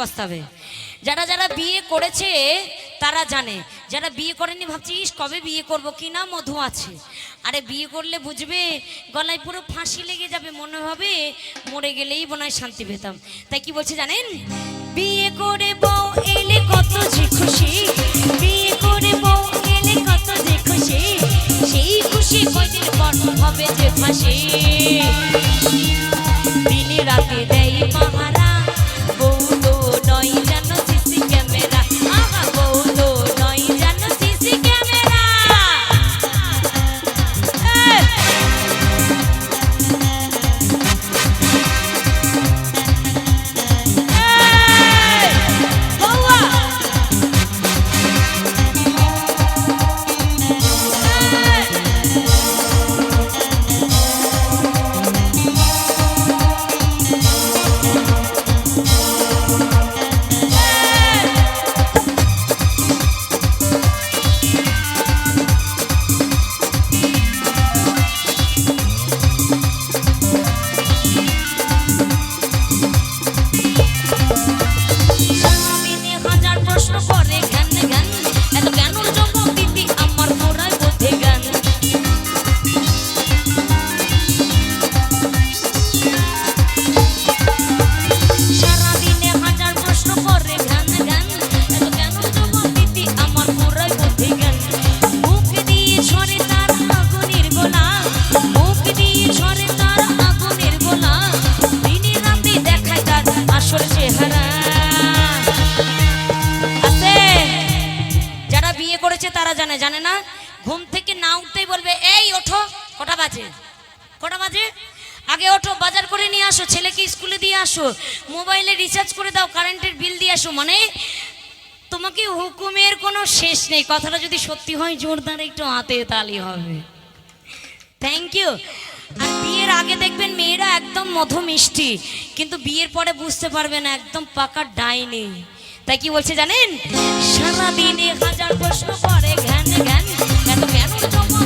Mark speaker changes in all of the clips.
Speaker 1: না খেলে বি বস্তাবে যারা যারা বিয়ে করেছে, তারা জানে। যারা বিয়ে করেনি ভাবছিস কবে বিয়ে করব? কি না মধু আছে? আরে, বিয়ে করলে বুঝবে, গলায় পুরো ফাঁসি লেগে যাবে, মনে হবে মরে গেলেই হয় শান্তি পেতাম। তাই কি বলছে জানেন? বিয়ে করে বউ এলে কত যে খুশি। বিয়ে করে বউ এলে কত যে খুশি। সেই খুশি কয়দিন পর হবে যে ফাঁসি। দিনে রাতে দেয় পাহারা জানে না, ঘুম থেকে না উঠতেই বলবে, এই, ওঠো, কটা বাজে? কটা বাজে? আগে ওঠো, বাজার করে নিয়ে আসো, ছেলেকে স্কুলে দিয়ে আসো, মোবাইলে রিচার্জ করে দাও কারেন্টের বিল দিয়ে আসো মানে তোমাকে হুকুমের কোনো শেষ নেই। কথাটা যদি সত্যি হয়, জোরদার একটু হাতে তালি হবে। থ্যাংক ইউ আর বিয়ের আগে দেখবেন মেয়েরা একদম মধু মিষ্টি কিন্তু বিয়ের পরে বুঝতে পারবেন একদম পাকা ডাইনি। তাই কি বলছে জানেন? সারাদিনে হাজার প্রশ্ন করে ঘ্যান ঘ্যান এত জ্ঞান জমা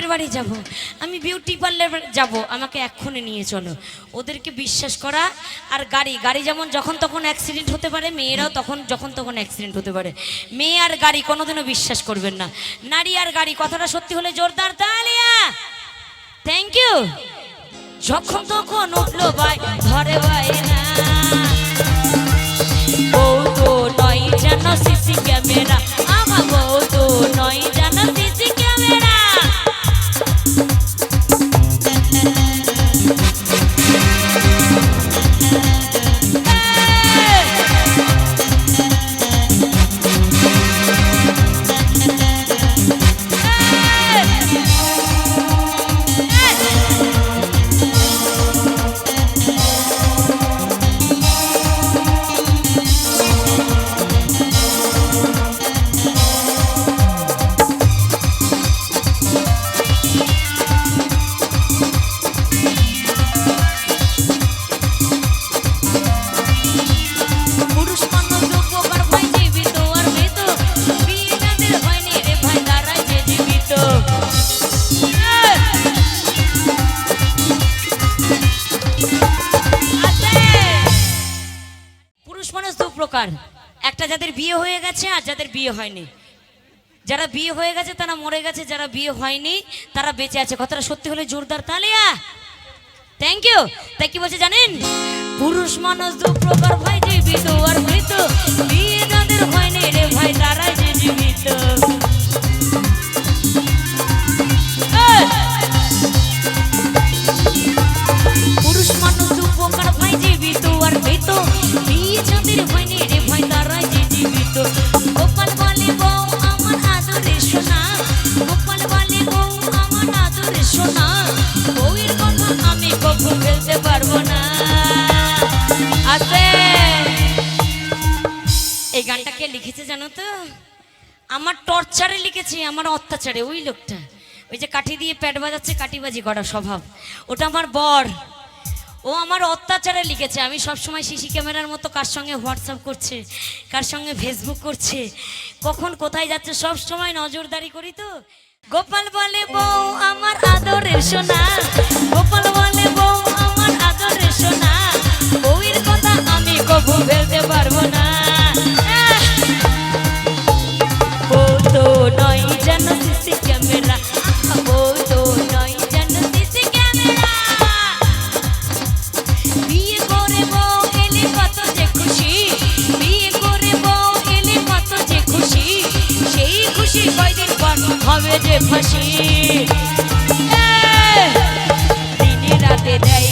Speaker 1: বাপের বাড়ি যাব। আমি বিউটি পার্লার যাব। আমাকে এক্ষুনি নিয়ে চলো। ওদেরকে বিশ্বাস করা আর গাড়ি। গাড়ি যেমন যখন তখন অ্যাক্সিডেন্ট হতে পারে, মেয়েরাও তখন যখন তখন অ্যাক্সিডেন্ট হতে পারে। মেয়ে আর গাড়ি কোনোদিনও বিশ্বাস করবেন না। নারী আর গাড়ি, কথাটা সত্যি হলে জোরদার তালিয়া থ্যাংক ইউ যখন তখন উঠল ভাই, ঘরে ভাই না। যাদের বিয়ে হয়ে গেছে আর যাদের বিয়ে হয়নি। যারা বিয়ে হয়ে গেছে, তারা মরে গেছে, যারা বিয়ে হয়নি, তারা বেঁচে আছে। কথাটা সত্যি হলে জোরদার তালিয়া। থ্যাংক ইউ তাই কি বলছে জানেন? পুরুষ মানুষ দু প্রকার ভাই জীবিত আর মৃত বিয়ে তাদের হয়নি রে ভাই তারা যে লিখেছে জানো তো? আমার টর্চারে লিখেছে, আমার অত্যাচারে, ওই লোকটা। ওই যে কাঠি দিয়ে প্যাট বাজাচ্ছে, কাটিবাজি করা স্বভাব। ওটা আমার বর। ও আমার অত্যাচারে লিখেছে। আমি সবসময় সিসি ক্যামেরার মতো কার সঙ্গে হোয়াটসঅ্যাপ করছে, কার সঙ্গে ফেসবুক করছে, কখন কোথায় যাচ্ছে সব সময় নজরদারি করি তো। গোপাল বলে, বউ আমার আদরের সোনা। গোপাল বলে, বউ আমার আদরের সোনা। বউয়ের কথা আমি কবু এ, দিনে রাতে দেয়